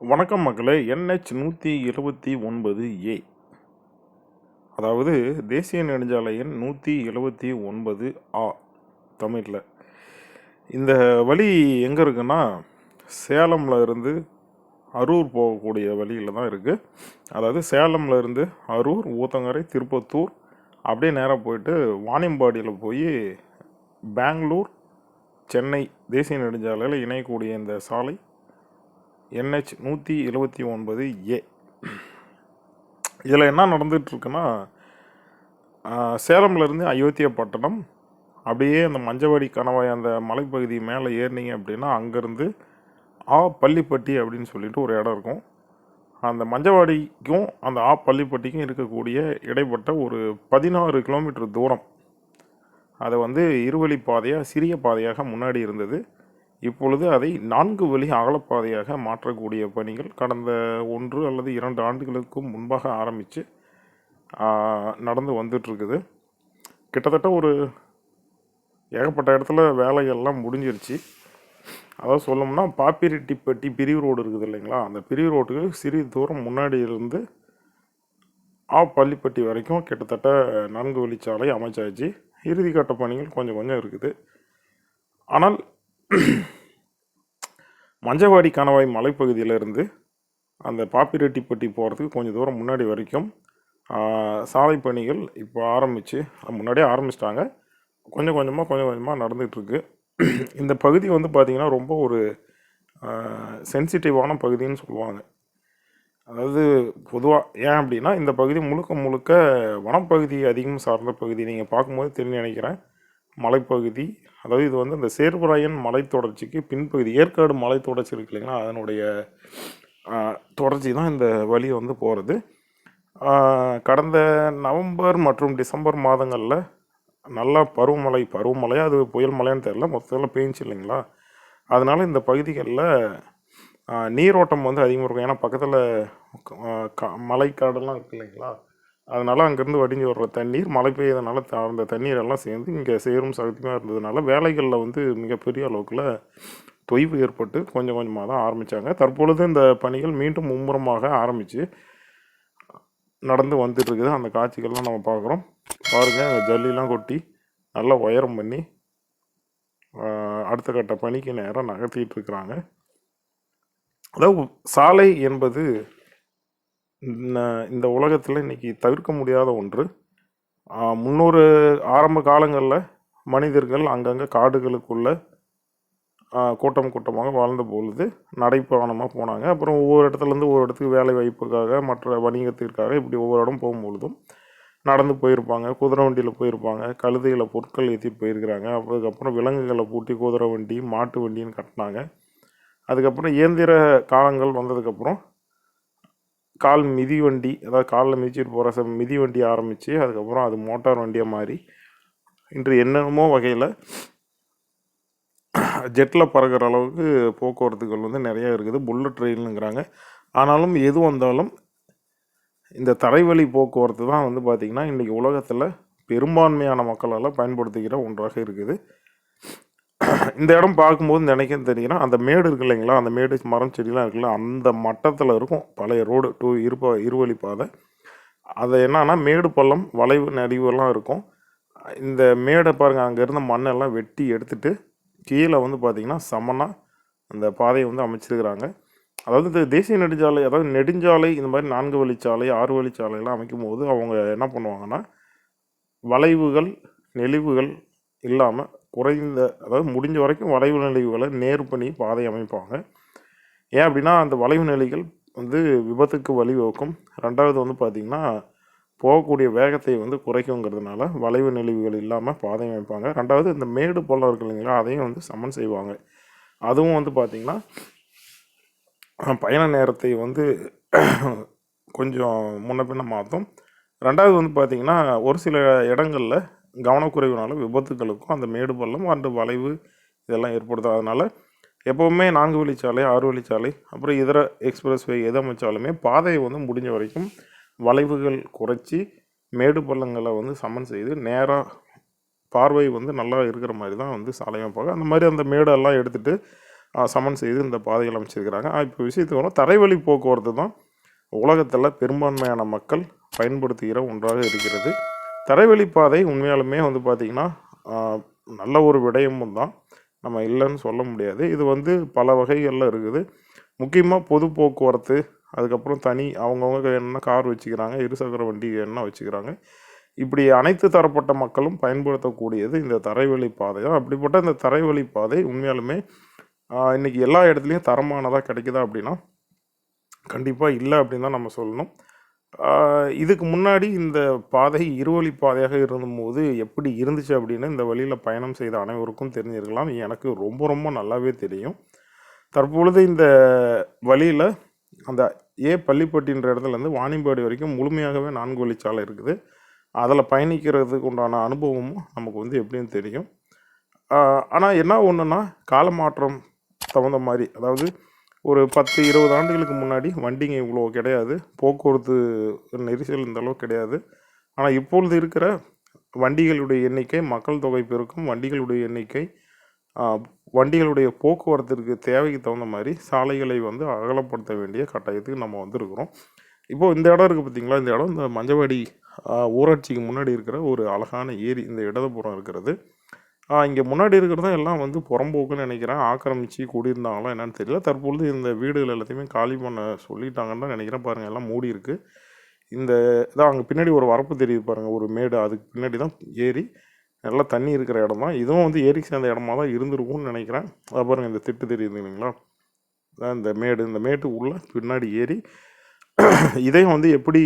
வணக்கம் மக்களே என்ஹெச் நூற்றி எழுபத்தி ஒன்பது ஏ. அதாவது தேசிய நெடுஞ்சாலை எண் நூற்றி எழுபத்தி ஒன்பது ஆ தமிழில். இந்த வழி எங்கே இருக்குன்னா சேலமில் இருந்து அரூர் போகக்கூடிய வழியில் தான் இருக்குது அதாவது சேலமில் இருந்து அரூர் ஊத்தங்கரை திருப்பத்தூர் அப்படியே நேராக போயிட்டு வாணியம்பாடியில் போய் பெங்களூர் சென்னை தேசிய நெடுஞ்சாலையில் இணையக்கூடிய இந்த சாலை என்ஹெச் நூற்றி எழுபத்தி ஒன்பது ஏ. இதில் என்ன நடந்துகிட்ருக்குன்னா சேலம்லேருந்து பட்டணம் அப்படியே அந்த மஞ்சவாடி கணவாய் அந்த மலைப்பகுதி மேலே ஏறினீங்க அப்படின்னா அங்கேருந்து ஆ பள்ளிப்பட்டி அப்படின்னு சொல்லிட்டு ஒரு இடம் இருக்கும். அந்த மஞ்சவாடிக்கும் அந்த ஆ பள்ளிப்பட்டிக்கும் இருக்கக்கூடிய இடைப்பட்ட ஒரு பதினாறு கிலோமீட்டர் தூரம். அதை வந்து இருவழி பாதையாக சிறிய பாதையாக முன்னாடி இருந்தது. இப்பொழுது அதை நான்கு வழி அகலப்பாதையாக மாற்றக்கூடிய பணிகள் கடந்த ஒன்று அல்லது இரண்டு ஆண்டுகளுக்கும் முன்பாக ஆரம்பித்து நடந்து வந்துட்டுருக்குது கிட்டத்தட்ட ஒரு ஏகப்பட்ட இடத்துல வேலையெல்லாம் முடிஞ்சிருச்சு. அதாவது சொல்லணும்னா பாப்பிரெட்டிப்பட்டி பிரிவு ரோடு இருக்குது இல்லைங்களா? அந்த பிரிவு ரோட்டுக்கு சிறிது தூரம் முன்னாடி இருந்து ஆ பள்ளிப்பட்டி வரைக்கும் கிட்டத்தட்ட நான்கு வழிச்சாலை அமைச்சாச்சு. இறுதி கட்ட பணிகள் கொஞ்சம் கொஞ்சம் இருக்குது. ஆனால் மஞ்சவாடி கணவாய் மலைப்பகுதியிலிருந்து அந்த பாப்பிரெட்டிப்பட்டி போகிறதுக்கு கொஞ்சம் தூரம் முன்னாடி வரைக்கும் சாலை பணிகள் இப்போ ஆரம்பித்து முன்னாடியே ஆரம்பிச்சிட்டாங்க. கொஞ்சம் கொஞ்சமாக கொஞ்சம் கொஞ்சமாக நடந்துகிட்ருக்கு. இந்த பகுதி வந்து பார்த்திங்கன்னா ரொம்ப ஒரு சென்சிட்டிவான பகுதின்னு சொல்லுவாங்க. அதாவது பொதுவாக ஏன் அப்படின்னா இந்த பகுதி முழுக்க முழுக்க வனப்பகுதி அதிகம் சார்ந்த பகுதி. நீங்கள் பார்க்கும்போது தெரிஞ்சு நினைக்கிறேன் மலைப்பகுதி அதாவது இது வந்து இந்த சேர்வராயன் மலைத்தொடர்ச்சிக்கு பின்பகுதி ஏற்காடு மலைத்தொடர்ச்சி இருக்கு இல்லைங்களா? அதனுடைய தொடர்ச்சி தான் இந்த வழி வந்து போகிறது கடந்த நவம்பர் மற்றும் டிசம்பர் மாதங்களில் நல்லா பருவமழை பருவமழை அது புயல் மழைன்னு தெரில மொத்தத்தில் பேஞ்சு இல்லைங்களா? அதனால் இந்த பகுதிகளில் நீரோட்டம் வந்து அதிகமாக இருக்கும். ஏன்னா பக்கத்தில் மலைக்காடெல்லாம் இருக்கு இல்லைங்களா? அதனால் அங்கேருந்து வடிஞ்சு வர்ற தண்ணீர் மழை பெய்யறதுனால த- அந்த தண்ணீர் எல்லாம் சேர்ந்து இங்கே சேரும் சகதியமாக இருந்ததுனால வேலைகளில் வந்து மிகப்பெரிய அளவுக்குள்ள தொய்வு ஏற்பட்டு கொஞ்சம் கொஞ்சமாக தான் ஆரம்பித்தாங்க தற்பொழுது இந்த பணிகள் மீண்டும் மும்முரமாக ஆரம்பித்து நடந்து வந்துட்டு இருக்குது அந்த காட்சிகள்லாம் நம்ம பார்க்குறோம். பாருங்கள் ஜல்லிலாம் கொட்டி நல்லா உயரம் பண்ணி அடுத்த கட்ட பணிக்கு நேரம் நகர்த்திட்டு இருக்கிறாங்க அதாவது சாலை என்பது இந்த- இந்த உலகத்தில் இன்றைக்கி தவிர்க்க முடியாத ஒன்று. முன்னூறு முன்னொரு ஆரம்ப காலங்களில் மனிதர்கள் அங்கங்கே காடுகளுக்குள்ள கூட்டம் கூட்டமாக வாழ்ந்த பொழுது நடைப்பயணமாக போனாங்க. அப்புறம் ஒவ்வொரு இடத்துலேருந்து ஒவ்வொரு இடத்துக்கு வேலை வாய்ப்புக்காக மற்ற வணிகத்திற்காக இப்படி ஒவ்வொரு இடம் போகும்பொழுதும் நடந்து போயிருப்பாங்க. குதிரை வண்டியில் போயிருப்பாங்க. கழுதையில் பொருட்கள் ஏற்றிட்டு போயிருக்கிறாங்க. அதுக்கப்புறம் விலங்குகளை பூட்டி குதிரை வண்டி மாட்டு வண்டின்னு கட்டினாங்க. அதுக்கப்புறம் இயந்திர காலங்கள் வந்ததுக்கப்புறம் கால் மிதி வண்டி அதாவது காலில் மிதிச்சுட்டு போகிற ச மிதி வண்டி ஆரம்பித்து அதுக்கப்புறம் அது மோட்டார் வண்டியாக மாறி இன்று என்னென்னமோ வகையில் ஜெட்டில் பறக்கிற அளவுக்கு போக்குவரத்துகள் வந்து நிறையா இருக்குது. புல்லட் ட்ரெயினுங்கிறாங்க ஆனாலும் எது வந்தாலும் இந்த தரைவழி போக்குவரத்து தான் வந்து பார்த்திங்கன்னா இன்றைக்கி உலகத்தில் பெரும்பான்மையான மக்களால் பயன்படுத்திக்கிற ஒன்றாக இருக்குது. இந்த இடம் பார்க்கும்போது நினைக்கும் தெரியுன்னா அந்த மேடு இருக்கு இல்லைங்களா? அந்த மேடு மரம் செடிலாம் இருக்குல்ல அந்த மட்டத்தில் இருக்கும் பழைய ரோடு டூ இருப்ப இருவழி பாதை. அது என்னன்னா மேடு பள்ளம் வளைவு நடிவுலாம் இருக்கும். இந்த மேடை பாருங்கள் அங்கே இருந்த மண்ணெல்லாம் வெட்டி எடுத்துட்டு கீழே வந்து பார்த்திங்கன்னா சமனாக அந்த பாதையை வந்து அமைச்சிருக்கிறாங்க. அதாவது இந்த தேசிய நெடுஞ்சாலை அதாவது நெடுஞ்சாலை இந்த மாதிரி நான்கு வழிச்சாலை ஆறு வழிச்சாலையெல்லாம் அமைக்கும் போது அவங்க என்ன பண்ணுவாங்கன்னா வளைவுகள் நெளிவுகள் இல்லாமல் குறைந்த அதாவது முடிஞ்ச வரைக்கும் வளைவு நிலைவுகளை நேர் பண்ணி பாதை அமைப்பாங்க. ஏன் அப்படின்னா அந்த வளைவு நிலைகள் வந்து விபத்துக்கு வழிவகுக்கும். ரெண்டாவது வந்து பார்த்திங்கன்னா போகக்கூடிய வேகத்தை வந்து குறைக்குங்கிறதுனால வளைவு நெளிவுகள் இல்லாமல் பாதை அமைப்பாங்க. ரெண்டாவது இந்த மேடு பள்ளம் இருக்கு இல்லைங்களா அதையும் வந்து சமன் செய்வாங்க. அதுவும் வந்து பார்த்திங்கன்னா பயண நேரத்தை வந்து கொஞ்சம் முன்ன பின்ன மாற்றும் ரெண்டாவது வந்து பார்த்திங்கன்னா ஒரு சில இடங்களில் கவனக்குறைவுனால விபத்துகளுக்கும் அந்த மேடு பள்ளம் அந்த வளைவு இதெல்லாம் ஏற்படுத்தும். அதனால் எப்போவுமே நான்கு வழிச்சாலை ஆறு வழிச்சாலை அப்புறம் இதர எக்ஸ்பிரஸ் வே எது அமைச்சாலுமே பாதையை வந்து முடிஞ்ச வரைக்கும் வளைவுகள் குறைச்சி மேடு பள்ளங்களை வந்து சமன் செய்து நேராக பார்வை வந்து நல்லா இருக்கிற மாதிரி தான் வந்து சாலை அமைப்பாங்க. அந்த மாதிரி அந்த மேடெல்லாம் எடுத்துகிட்டு சமன் செய்து இந்த பாதைகள் அமைச்சிருக்கிறாங்க. இப்போ விஷயத்துக்கு வரும் தரைவழி போக்குவரத்து தான் உலகத்தில் பெரும்பான்மையான மக்கள் பயன்படுத்துகிற ஒன்றாக இருக்கிறது. தரைவழிப்பாதை உண்மையாலுமே வந்து பார்த்திங்கன்னா நல்ல ஒரு விடயமும் தான். நம்ம இல்லைன்னு சொல்ல முடியாது. இது வந்து பல வகைகளில் இருக்குது. முக்கியமாக பொது போக்குவரத்து அதுக்கப்புறம் தனி அவங்கவுங்க என்ன கார் வச்சுக்கிறாங்க இருசக்கர வண்டி என்ன வச்சுக்கிறாங்க. இப்படி அனைத்து தரப்பட்ட மக்களும் பயன்படுத்தக்கூடியது இந்த தரைவழி பாதை தான். அப்படிப்பட்ட இந்த தரைவழி பாதை உண்மையாலுமே இன்றைக்கி எல்லா இடத்துலையும் தரமானதாக கிடைக்குதா அப்படின்னா கண்டிப்பாக இல்லை அப்படின்னு தான் நம்ம சொல்லணும். இதுக்கு முன்னாடி இந்த பாதை இருவழி பாதையாக இருந்தபோது எப்படி இருந்துச்சு அப்படின்னு இந்த வழியில் பயணம் செய்த அனைவருக்கும் தெரிஞ்சிருக்கலாம். எனக்கு ரொம்ப ரொம்ப நல்லாவே தெரியும். தற்பொழுது இந்த வழியில் அந்த ஏ பள்ளிப்பட்டின்ற இடத்துலேருந்து வாணிம்பாடி வரைக்கும் முழுமையாகவே நான்கு வழிச்சாலை இருக்குது. அதில் பயணிக்கிறதுக்கு உண்டான அனுபவமும் நமக்கு வந்து எப்படின்னு தெரியும். ஆனால் என்ன ஒன்றுன்னா காலமாற்றம் தகுந்த மாதிரி அதாவது ஒரு பத்து இருபது ஆண்டுகளுக்கு முன்னாடி வண்டிங்க இவ்வளோ கிடையாது. போக்குவரத்து நெரிசல் இந்த அளவுக்கு கிடையாது. ஆனால் இப்பொழுது இருக்கிற வண்டிகளுடைய எண்ணிக்கை மக்கள் தொகை பெருக்கும் வண்டிகளுடைய எண்ணிக்கை வண்டிகளுடைய போக்குவரத்திற்கு தேவைக்கு தகுந்த மாதிரி சாலைகளை வந்து அகலப்படுத்த வேண்டிய கட்டாயத்துக்கு நம்ம வந்திருக்கிறோம். இப்போது இந்த இடம் இருக்குது பார்த்தீங்களா இந்த இடம் இந்த மஞ்சவாடி ஊராட்சிக்கு முன்னாடி இருக்கிற ஒரு அழகான ஏரி இந்த இடதுபுறம் இருக்கிறது. இங்கே முன்னாடி இருக்கிறதும் எல்லாம் வந்து புறம்போக்குன்னு நினைக்கிறேன். ஆக்கிரமிச்சு குடியிருந்தாங்களா என்னன்னு தெரியல. தற்பொழுது இந்த வீடுகள் எல்லாத்தையுமே காலி பண்ண சொல்லிட்டாங்கன்னு தான் நினைக்கிறேன். பாருங்கள் எல்லாம் மூடி இருக்குது இந்த இதான் அங்கே பின்னாடி ஒரு வரப்பு தெரியுது பாருங்கள் ஒரு மேடு. அதுக்கு பின்னாடி தான் ஏரி. நல்லா தண்ணி இருக்கிற இடம் தான் இதுவும் வந்து ஏரி சேர்ந்த இடமா தான் இருந்திருக்கும்னு நினைக்கிறேன். அது பாருங்கள் இந்த திட்டு தெரியுது இல்லைங்களா? இந்த மேடு. இந்த மேட்டு உள்ள பின்னாடி ஏரி. இதையும் வந்து எப்படி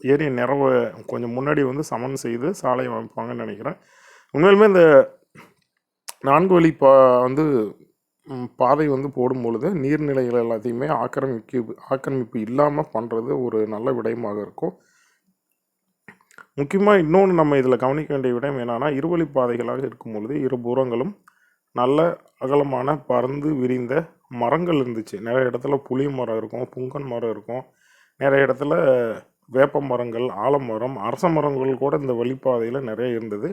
ஏரியை நிறவ கொஞ்சம் முன்னாடி வந்து சமன் செய்து சாலை அமைப்பாங்கன்னு நினைக்கிறேன். உண்மையிலுமே இந்த நான்கு வழி பா வந்து பாதை வந்து போடும் பொழுது நீர்நிலைகள் எல்லாத்தையுமே ஆக்கிரமிக்கு ஆக்கிரமிப்பு இல்லாமல் பண்ணுறது ஒரு நல்ல விடயமாக இருக்கும். முக்கியமாக இன்னொன்று நம்ம இதில் கவனிக்க வேண்டிய விடயம் என்னென்னா இருவழி பாதைகளாக இருக்கும் பொழுது இருபுறங்களும் நல்ல அகலமான பறந்து விரிந்த மரங்கள் இருந்துச்சு. நிறைய இடத்துல புளி மரம் இருக்கும் புங்கன் மரம் இருக்கும். நிறைய இடத்துல வேப்ப மரங்கள் ஆலமரம் அரச மரங்கள் கூட இந்த வழிப்பாதையில் நிறைய இருந்தது.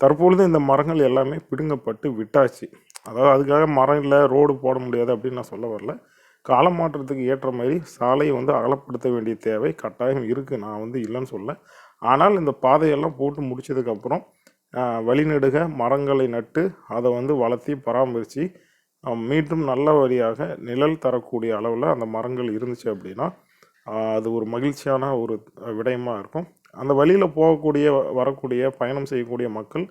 தற்பொழுது இந்த மரங்கள் எல்லாமே பிடுங்கப்பட்டு விட்டாச்சு. அதாவது அதுக்காக மரம் இல்லை ரோடு போட முடியாது அப்படின்னு நான் சொல்ல வரல. காலம் மாற்றத்துக்கு ஏற்ற மாதிரி சாலையை வந்து அகலப்படுத்த வேண்டிய தேவை கட்டாயம் இருக்குது நான் வந்து இல்லைன்னு சொல்ல. ஆனால் இந்த பாதையெல்லாம் போட்டு முடிச்சதுக்கப்புறம் வழிநெடுக மரங்களை நட்டு அதை வந்து வளர்த்தி பராமரித்து மீண்டும் நல்ல வழியாக நிழல் தரக்கூடிய அளவில் அந்த மரங்கள் இருந்துச்சு அப்படின்னா அது ஒரு மகிழ்ச்சியான ஒரு விடயமாக இருக்கும். அந்த வழியில் போகக்கூடிய வரக்கூடிய பயணம் செய்யக்கூடிய மக்கள்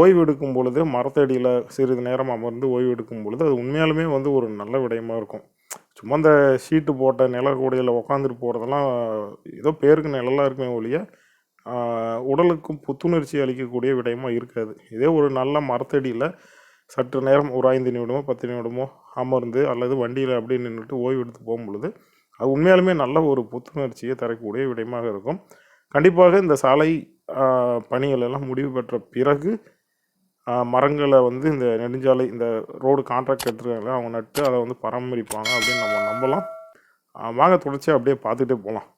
ஓய்வு எடுக்கும் பொழுது மரத்தடியில் சிறிது நேரம் அமர்ந்து ஓய்வு எடுக்கும் பொழுது அது உண்மையாலுமே வந்து ஒரு நல்ல விடயமாக இருக்கும். சும்மா இந்த ஷீட்டு போட்ட நிலக்கூடையில் உக்காந்துட்டு போகிறதெல்லாம் ஏதோ பேருக்கு நிழலாக இருக்குமே ஒழிய உடலுக்கும் புத்துணர்ச்சி அளிக்கக்கூடிய விடயமாக இருக்காது. இதே ஒரு நல்ல மரத்தடியில் சற்று நேரம் ஒரு ஐந்து நிமிடமோ பத்து நிமிடமோ அமர்ந்து அல்லது வண்டியில் அப்படியே நின்றுட்டு ஓய்வு எடுத்து போகும் பொழுது அது உண்மையாலுமே நல்ல ஒரு புத்துணர்ச்சியை தரக்கூடிய விடயமாக இருக்கும். கண்டிப்பாக இந்த சாலை பணிகள் எல்லாம் முடிவு பெற்ற பிறகு மரங்களை வந்து இந்த நெடுஞ்சாலை இந்த ரோடு கான்ட்ராக்ட் எடுத்துருக்காங்க அவங்க நட்டு அதை வந்து பராமரிப்பாங்க அப்படின்னு நம்ம நம்பலாம். வாங்க தொடர்ச்சியாக அப்படியே பார்த்துட்டே போகலாம்.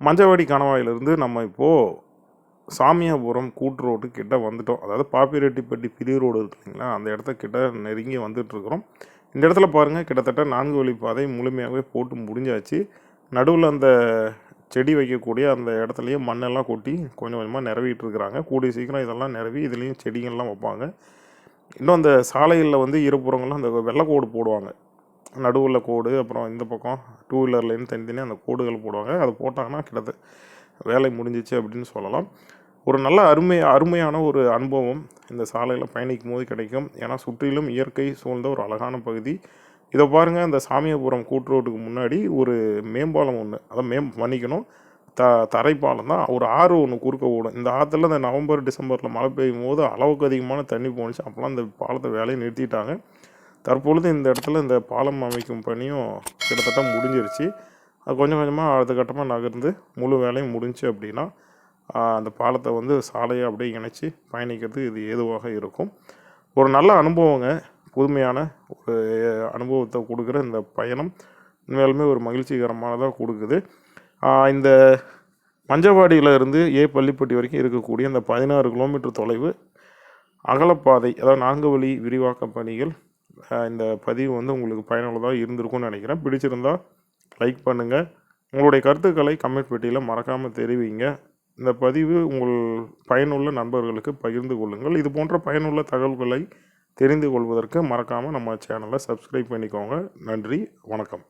மஞ்சவாடி கணவாயிலிருந்து நம்ம இப்போது சாமியாபுரம் கூட்டு ரோடு கிட்ட வந்துட்டோம். அதாவது பாப்பிரெட்டிப்பட்டி பிரிவு ரோடு இருக்கு இல்லைங்களா? அந்த இடத்த கிட்ட நெருங்கி வந்துட்டுருக்குறோம் இந்த இடத்துல பாருங்கள் கிட்டத்தட்ட நான்கு வழி பாதை முழுமையாகவே போட்டு முடிஞ்சாச்சு. நடுவில் அந்த செடி வைக்கக்கூடிய அந்த இடத்துலையும் மண்ணெல்லாம் கொட்டி கொஞ்சம் கொஞ்சமாக நிரவிட்டு இருக்கிறாங்க. கூடிய சீக்கிரம் இதெல்லாம் நிரவி இதுலேயும் செடிகள்லாம் வைப்பாங்க. இன்னும் அந்த சாலைகளில் வந்து இருபுறங்களும் அந்த வெள்ளைக்கோடு போடுவாங்க. நடுவில் கோடு அப்புறம் இந்த பக்கம் டூ வீலர்லேருந்து தனித்தனியாக அந்த கோடுகள் போடுவாங்க. அது போட்டாங்கன்னா கிட்டத்த வேலை முடிஞ்சிச்சு அப்படின்னு சொல்லலாம். ஒரு நல்ல அருமை அருமையான ஒரு அனுபவம் இந்த சாலையில் பயணிக்கும் போது கிடைக்கும். ஏன்னா சுற்றிலும் இயற்கை சூழ்ந்த ஒரு அழகான பகுதி. இதை பாருங்கள் இந்த சாமியாபுரம் கூட்டு ரோட்டுக்கு முன்னாடி ஒரு மேம்பாலம் ஒன்று அதை மேம் மன்னிக்கணும். த தரைப்பாலம் தான். ஒரு ஆறு ஒன்று குறுக்க ஓடும். இந்த ஆற்றுல இந்த நவம்பர் டிசம்பரில் மழை பெய்யும் போது அளவுக்கு அதிகமான தண்ணி போணுச்சு. அப்போலாம் இந்த பாலத்தை வேலையை நிறுத்திட்டாங்க. தற்பொழுது இந்த இடத்துல இந்த பாலம் அமைக்கும் பணியும் கிட்டத்தட்ட முடிஞ்சிருச்சு. அது கொஞ்சம் கொஞ்சமாக அடுத்த கட்டமாக நகர்ந்து முழு வேலையும் முடிஞ்சு அப்படின்னா அந்த பாலத்தை வந்து சாலையை அப்படியே இணைச்சி பயணிக்கிறதுக்கு இது ஏதுவாக இருக்கும். ஒரு நல்ல அனுபவங்க புதுமையான ஒரு அனுபவத்தை கொடுக்குற இந்த பயணம் உண்மையாலுமே ஒரு மகிழ்ச்சிகரமானதாக கொடுக்குது. இந்த மஞ்சவாடியில் இருந்து ஏ பள்ளிப்பட்டி வரைக்கும் இருக்கக்கூடிய இந்த பதினாறு கிலோமீட்டர் தொலைவு அகலப்பாதை அதாவது நான்கு வழி விரிவாக்க பணிகள் இந்த பதிவு வந்து உங்களுக்கு பயனுள்ளதாக இருந்திருக்கும்னு நினைக்கிறேன். பிடிச்சிருந்தா லைக் பண்ணுங்கள் உங்களுடைய கருத்துக்களை கமெண்ட் பெட்டியில் மறக்காமல் தெரிவிங்க. இந்த பதிவு உங்கள் பயனுள்ள நண்பர்களுக்கு பகிர்ந்து கொள்ளுங்கள். இது போன்ற பயனுள்ள தகவல்களை தெரிந்து கொள்வதற்கு மறக்காமல் நம்ம சேனலை சப்ஸ்கிரைப் பண்ணிக்கோங்க. நன்றி வணக்கம்.